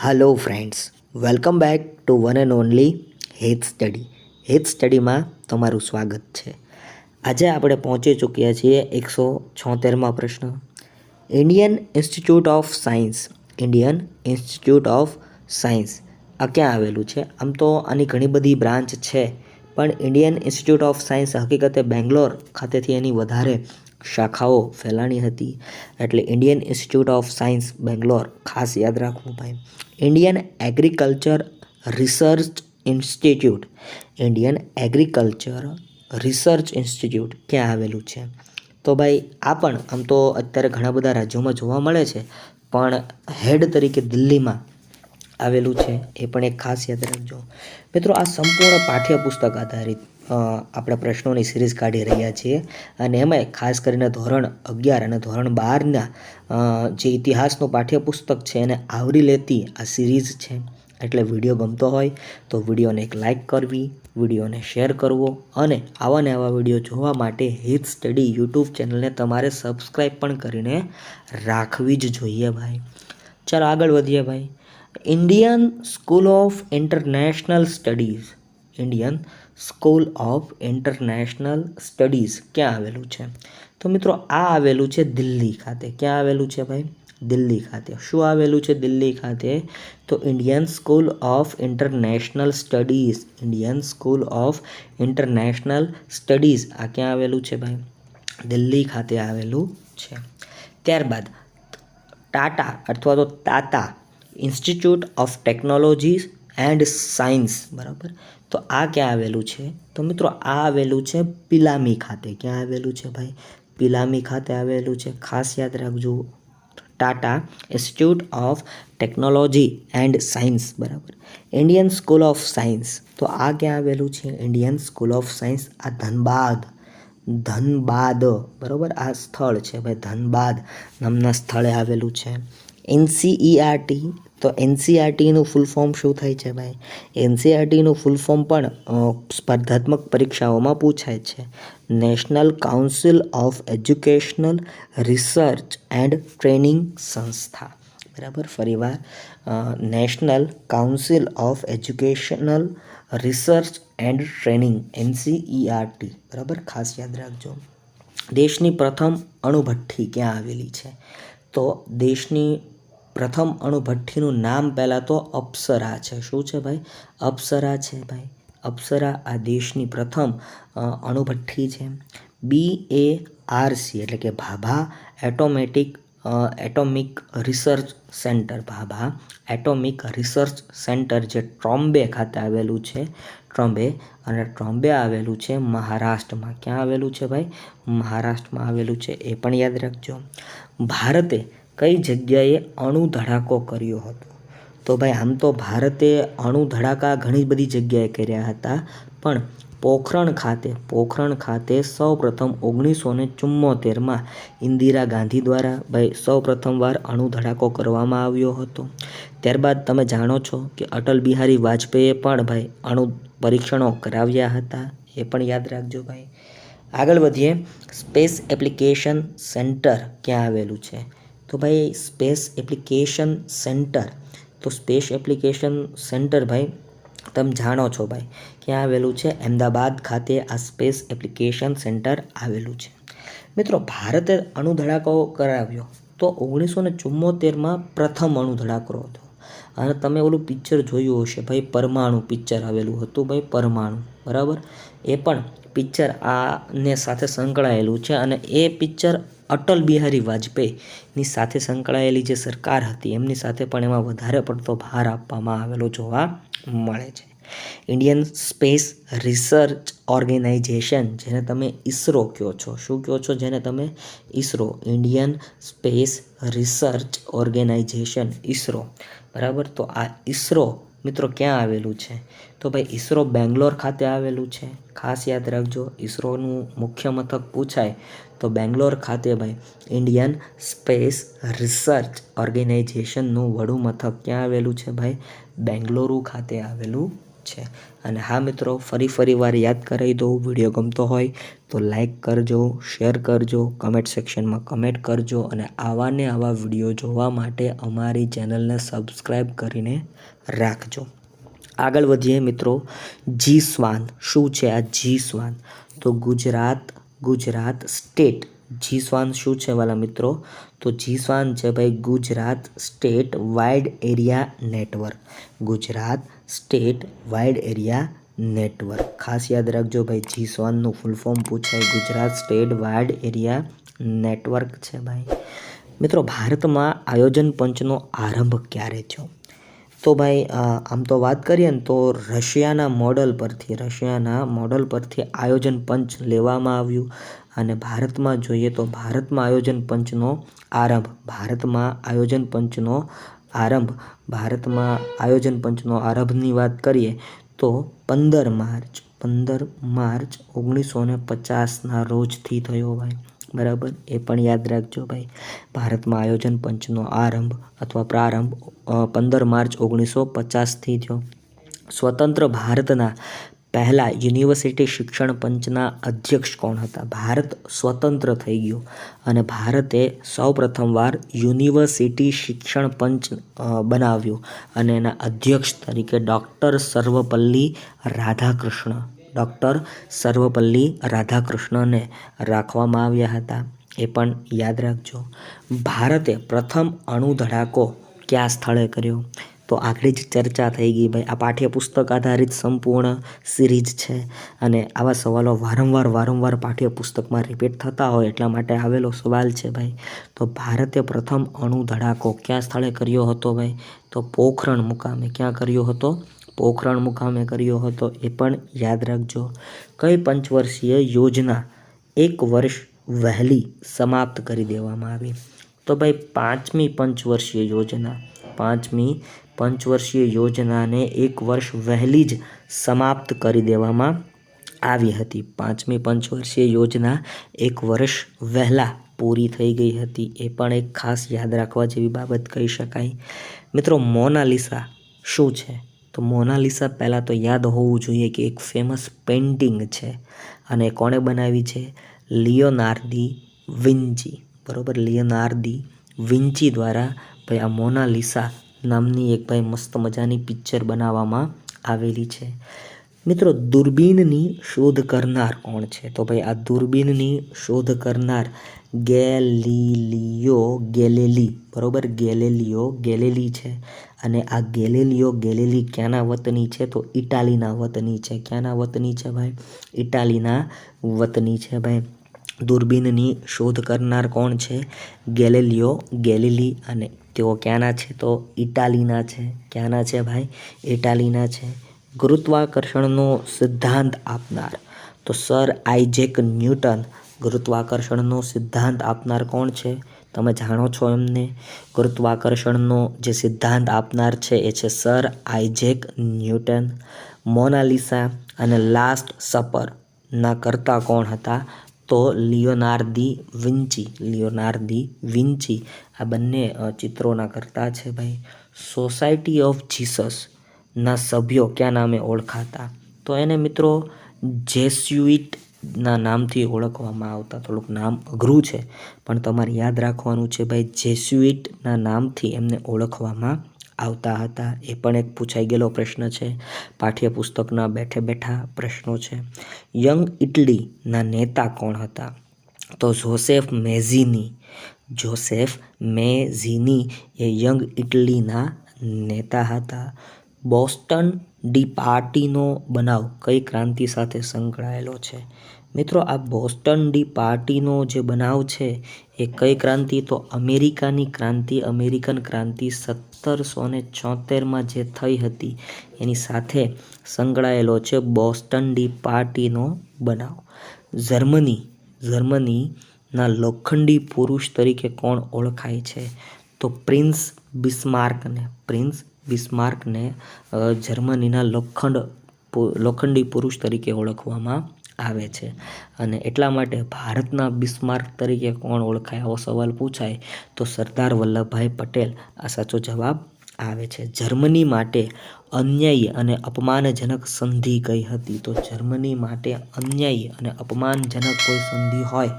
Hello friends welcome back to one and only હેથ study હેથ સ્ટડીમાં તમારું સ્વાગત છે. આજે આપણે પહોંચી ચૂક્યા છીએ એકસો છોતેરમાં પ્રશ્ન. Indian institute of science Indian institute of science આ ક્યાં આવેલું છે? આમ તો આની ઘણી બધી બ્રાન્ચ છે, પણ ઇન્ડિયન ઇન્સ્ટિટ્યૂટ ઓફ સાયન્સ હકીકતે બેંગ્લોર ખાતેથી એની વધારે શાખાઓ ફેલાણી હતી. એટલે Indian institute of science Bangalore ખાસ યાદ રાખવું ભાઈ. Indian agriculture research institute Indian agriculture research institute ક્યાં આવેલું છે? તો ભાઈ, આ પણ આમ તો અત્યારે ઘણા બધા રાજ્યોમાં જોવા મળે છે, પણ હેડ તરીકે દિલ્હીમાં આવેલું છે. એ પણ એક ખાસ યાદ રાખજો. મિત્રો, આ સંપૂર્ણ પાઠ્યપુસ્તક આધારિત આપણે પ્રશ્નોની સિરીઝ કાઢી રહ્યા છીએ. અને એમાંય ખાસ કરીને ધોરણ અગિયાર અને ધોરણ બારના જે ઇતિહાસનું પાઠ્યપુસ્તક છે એને આવરી લેતી આ સિરીઝ છે. એટલે વીડિયો ગમતો હોય તો વિડીયોને એક લાઇક કરવી, વિડીયોને શેર કરવો અને આવા ને આવા વીડિયો જોવા માટે હિત સ્ટડી યુટ્યુબ ચેનલને તમારે સબસ્ક્રાઈબ પણ કરીને રાખવી જ જોઈએ ભાઈ. ચાલો આગળ વધીએ ભાઈ. Indian school of international studies. Indian school of international studies ક્યાં આવેલું છે? તો મિત્રો, આ આવેલું છે દિલ્હી ખાતે. ક્યાં આવેલું છે ભાઈ? દિલ્હી ખાતે. શું આવેલું છે દિલ્હી ખાતે? તો Indian school of international studies. Indian school of international studies. આ ક્યાં આવેલું છે ભાઈ? દિલ્હી ખાતે આવેલું છે. ત્યારબાદ, ટાટા અથવા તો Tata institute of technology and science. બરાબર? તો આ ક્યાં આવેલું છે? તો મિત્રો આ આવેલું છે પિલામી ખાતે. ક્યાં આવેલું છે ભાઈ? પિલામી ખાતે આવેલું છે. ખાસ યાદ રાખજો. Tata institute of technology and science. બરાબર. Indian school of science. તો આ ક્યાં આવેલું છે? Indian school of science. આ ધનબાદ. ધનબાદ. બરાબર. આ સ્થળ છે ભાઈ. ધનબાદ નામના સ્થળે આવેલું છે. એનસીઈઆરટી તો એનસીઆરટીનું ફૂલ ફોર્મ શું થાય છે ભાઈ? એનસીઆરટીનું ફૂલ ફોર્મ પણ સ્પર્ધાત્મક પરીક્ષાઓમાં પૂછાય છે. National council of educational research and training સંસ્થા. બરાબર? ફરીવાર national council of educational research and training NCERT બરાબર? ખાસ યાદ રાખજો. દેશની પ્રથમ અણુભઠ્ઠી ક્યાં આવેલી છે? તો દેશની પ્રથમ અણુભઠ્ઠીનું નામ પહેલાં તો અપ્સરા છે. શું છે ભાઈ? અપ્સરા છે ભાઈ. અપ્સરા આ દેશની પ્રથમ અણુભઠ્ઠી છે. બી એ આરસી એટલે કે Bhabha, automatic atomic research centre. Bhabha, atomic research centre જે ટ્રોમ્બે ખાતે આવેલું છે. ટ્રોમ્બે અને ટ્રોમ્બે આવેલું છે મહારાષ્ટ્રમાં. ક્યાં આવેલું છે ભાઈ? મહારાષ્ટ્રમાં આવેલું છે, એ પણ યાદ રાખજો. ભારતે કઈ જગ્યાએ અણુ ધડાકો કર્યો હતો? તો ભાઈ, આમ તો ભારતે અણુ ધડાકા ઘણી બધી જગ્યાએ કર્યા હતા, પણ પોખરણ ખાતે પોખરણ ખાતે સૌ પ્રથમ ઓગણીસો ને ચુમ્મોતેરમાં ઇન્દિરા ગાંધી દ્વારા ભાઈ સૌ પ્રથમવાર અણુ ધડાકો કરવામાં આવ્યો હતો. ત્યારબાદ તમે જાણો છો કે અટલ બિહારી વાજપેયીએ પણ ભાઈ અણુ પરીક્ષણો કરાવ્યા હતા, એ પણ યાદ રાખજો ભાઈ. આગળ વધીએ. સ્પેસ એપ્લિકેશન સેન્ટર ક્યાં આવેલું છે? તો ભાઈ, સ્પેસ એપ્લિકેશન સેન્ટર. તો સ્પેસ એપ્લિકેશન સેન્ટર ભાઈ, તમે જાણો છો ભાઈ, ક્યાં આવેલું છે? અમદાવાદ ખાતે આ સ્પેસ એપ્લિકેશન સેન્ટર આવેલું છે. મિત્રો, ભારતે અણુધડાકો કરાવ્યો. તો ઓગણીસો ચુમ્મોતેરમાં પ્રથમ અણુધડાકો હતો. અને તમે ઓલું પિક્ચર જોયું હશે ભાઈ, પરમાણુ પિક્ચર આવેલું હતું ભાઈ, પરમાણુ, બરાબર? એ પણ પિક્ચર આને સાથે સંકળાયેલું છે અને એ પિક્ચર અટલ બિહારી વાજપેયીની સાથે સંકળાયેલી જે સરકાર હતી, એમની સાથે પણ એમાં વધારે પડતો ભાર આપવામાં આવેલો જોવા મળે છે. ઇન્ડિયન સ્પેસ રિસર્ચ ઓર્ગેનાઇઝેશન જેને તમે ઇસરો કહો છો. શું કહો છો? જેને તમે ISRO Indian space research organisation ISRO બરાબર? તો આ ઇસરો મિત્રો, ક્યાં આવેલું છે? તો ભાઈ ઇસરો બેંગ્લોર ખાતે આવેલું છે. ખાસ યાદ રાખજો ઇસરોનું મુખ્ય મથક પૂછાય તો બેંગ્લોર ખાતે ભાઈ ઇન્ડિયન સ્પેસ રિસર્ચ ઓર્ગેનાઇઝેશનનું વડું મથક ક્યાં આવેલું છે ભાઈ? બેંગ્લોરુ ખાતે આવેલું છે. અને હા મિત્રો, ફરી ફરી વાર યાદ કરાવી દઉં, વીડિયો ગમતો હોય તો લાઈક કરજો શેર કરજો કમેન્ટ સેક્શનમાં કમેન્ટ કરજો અને આવા ને આવા વીડિયો જોવા માટે અમારી ચેનલને સબસ્ક્રાઈબ કરીને રાખજો. આગળ વધીએ મિત્રો જી સ્વાન શું છે આ જી સ્વાન તો ગુજરાત ગુજરાત સ્ટેટ જી સ્વાન શું છે વાલા મિત્રો? તો જી સ્વાન છે ભાઈ Gujarat state wide area network. Gujarat state wide area network. ખાસ યાદ રાખજો ભાઈ જી સ્વાનનું ફૂલ ફોર્મ પૂછાય. Gujarat state wide area network છે ભાઈ. મિત્રો, ભારતમાં આયોજન પંચનો આરંભ ક્યારે થયો? તો ભાઈ આમ તો વાત કરીએ ને તો રશિયાના મોડલ પરથી, રશિયાના મોડલ પરથી આયોજન પંચ લેવામાં આવ્યું. અને ભારતમાં જોઈએ તો ભારતમાં આયોજન પંચનો આરંભ, ભારતમાં આયોજન પંચનો આરંભ, ભારતમાં આયોજન પંચનો આરંભની વાત કરીએ તો પંદર માર્ચ પંદર માર્ચ ઓગણીસો ને પચાસના રોજથી થયો ભાઈ. બરાબર? એ પણ યાદ રાખજો ભાઈ. ભારતમાં આયોજન પંચનો આરંભ અથવા પ્રારંભ પંદર માર્ચ ઓગણીસો પચાસથી થયો. સ્વતંત્ર ભારતના પહેલા યુનિવર્સિટી શિક્ષણ પંચના અધ્યક્ષ કોણ હતા? ભારત સ્વતંત્ર થઈ ગયું અને ભારતે સૌ પ્રથમવાર યુનિવર્સિટી શિક્ષણ પંચ બનાવ્યું અને એના અધ્યક્ષ તરીકે ડૉક્ટર સર્વપલ્લી રાધાકૃષ્ણ, ડૉક્ટર સર્વપલ્લી રાધાકૃષ્ણને રાખવામાં આવ્યા હતા. એ પણ યાદ રાખજો. ભારતે પ્રથમ અણુ ધડાકો કયા સ્થળે કર્યો? તો આગળ જ ચર્ચા થઈ ગઈ ભાઈ, આ પાઠ્યપુસ્તક આધારિત સંપૂર્ણ સિરીઝ છે અને આવા સવાલો વારંવાર વારંવાર પાઠ્યપુસ્તકમાં રિપીટ થતા હોય એટલા માટે આવેલો સવાલ છે ભાઈ. તો ભારતે પ્રથમ અણુ ધડાકો ક્યાં સ્થળે કર્યો હતો ભાઈ? તો પોખરણ મુકામે ક્યાં કર્યો હતો? પોખરણ મુકામે કર્યો હતો, એ પણ યાદ રાખજો. કઈ પંચવર્ષીય યોજના એક વર્ષ વહેલી સમાપ્ત કરી દેવામાં આવી? તો ભાઈ, પાંચમી પંચવર્ષીય યોજના, પાંચમી પંચવર્ષીય યોજનાને એક વર્ષ વહેલી જ સમાપ્ત કરી દેવામાં આવી હતી. પાંચમી પંચવર્ષીય યોજના એક વર્ષ વહેલા પૂરી થઈ ગઈ હતી. એ પણ એક ખાસ યાદ રાખવા જેવી બાબત કહી શકાય. મિત્રો, મોનાલિસા શું છે? તો મોનાલિસા પહેલાં તો યાદ હોવું જોઈએ કે એક ફેમસ પેઇન્ટિંગ છે અને કોણે બનાવી છે? લિયોનાર્દી વિન્ચી બરાબર? લિયોનાર્દી વિન્ચી દ્વારા ભાઈ, આ મોનાલિસા નામની એક ભાઈ મસ્ત મજાની પિક્ચર બનાવવામાં આવેલી છે. મિત્રો, દૂરબીનની શોધ કરનાર કોણ છે? તો ભાઈ, આ દૂરબીનની શોધ કરનાર ગેલિલિયો ગેલેલી. બરોબર? ગેલેલિયો ગેલેલી છે. અને આ ગેલેલિયો ગેલેલી ક્યાંના વતની છે? તો ઇટાલીના વતની છે. ક્યાંના વતની છે ભાઈ? ઇટાલીના વતની છે ભાઈ. દૂરબીનની શોધ કરનાર કોણ છે? ગેલેલિયો ગેલેલી અને તેઓ ક્યાંના છે? તો ઇટાલીના છે. ક્યાંના છે ભાઈ? ઇટાલીના છે. ગુરુત્વાકર્ષણનો સિદ્ધાંત આપનાર. તો સર આઇજેક ન્યૂટન ગુરુત્વાકર્ષણનો સિદ્ધાંત આપનાર કોણ છે? તમે જાણો છો એમને? ગુરુત્વાકર્ષણનો જે સિદ્ધાંત આપનાર છે એ છે સર આઇજેક ન્યૂટન. મોનાલિસા અને લાસ્ટ સપરના કરતા કોણ હતા? તો લિયોનાર્દી વિન્ચી લિયોનાર્દી વિન્ચી આ બંને ચિત્રોના કરતા છે ભાઈ. સોસાયટી ઓફ જીસસ ના સભ્યો ક્યાં નામે ઓળખાતા? તો એને મિત્રો જેસ્યુઇટ ના નામથી ઓળખવામાં આવતા. થોડુંક નામ અઘરું છે, પણ તમારે યાદ રાખવાનું છે ભાઈ, જેસ્યુઇટના નામથી એમને ઓળખવામાં આવતા હતા. એ પણ એક પૂછાઈ ગયેલો પ્રશ્ન છે. પાઠ્યપુસ્તકના બેઠે બેઠા પ્રશ્નો છે. યંગ ઇટલીના નેતા કોણ હતા? તો જોસેફ મેઝીની. જોસેફ મેઝીની એ યંગ ઇટલીના નેતા હતા. બોસ્ટન ડી પાર્ટીનો બનાવ કઈ ક્રાંતિ સાથે સંકળાયેલો છે? મિત્રો, આ બોસ્ટન ડી પાર્ટીનો જે બનાવ છે, એ કઈ ક્રાંતિ? તો અમેરિકાની ક્રાંતિ, અમેરિકન ક્રાંતિ સત્તરસો ને છોતેરમાં જે થઈ હતી, એની સાથે સંકળાયેલો છે બોસ્ટન ડી પાર્ટીનો બનાવ. જર્મની, જર્મનીના લોખંડી પુરુષ તરીકે કોણ ઓળખાય છે? તો પ્રિન્સ બિસ્માર્કને પ્રિન્સ બિસ્માર્કને જર્મનીના લોખંડ લોખંડી પુરુષ તરીકે ઓળખવામાં આવે છે. અને એટલા માટે ભારતના બિસ્માર્ક તરીકે કોણ ઓળખાય? આવો સવાલ પૂછાય તો સરદાર વલ્લભભાઈ પટેલ. આ સાચો જવાબ આવે છે. જર્મની માટે અન્યાયી અને અપમાનજનક સંધિ કઈ હતી? તો જર્મની માટે અન્યાયી અને અપમાનજનક કોઈ સંધિ હોય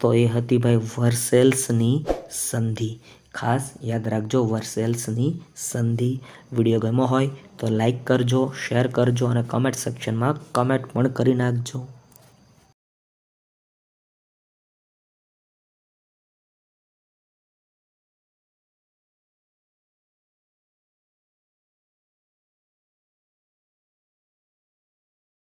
તો એ હતી ભાઈ વર્સેલ્સની સંધિ. ખાસ યાદ રાખજો, વર્સેલ્સની સંધિ વીડિયો ગમ્યો હોય તો લાઈક કરજો, શેર કરજો અને કમેન્ટ સેક્શનમાં કમેન્ટ પણ કરી નાખજો.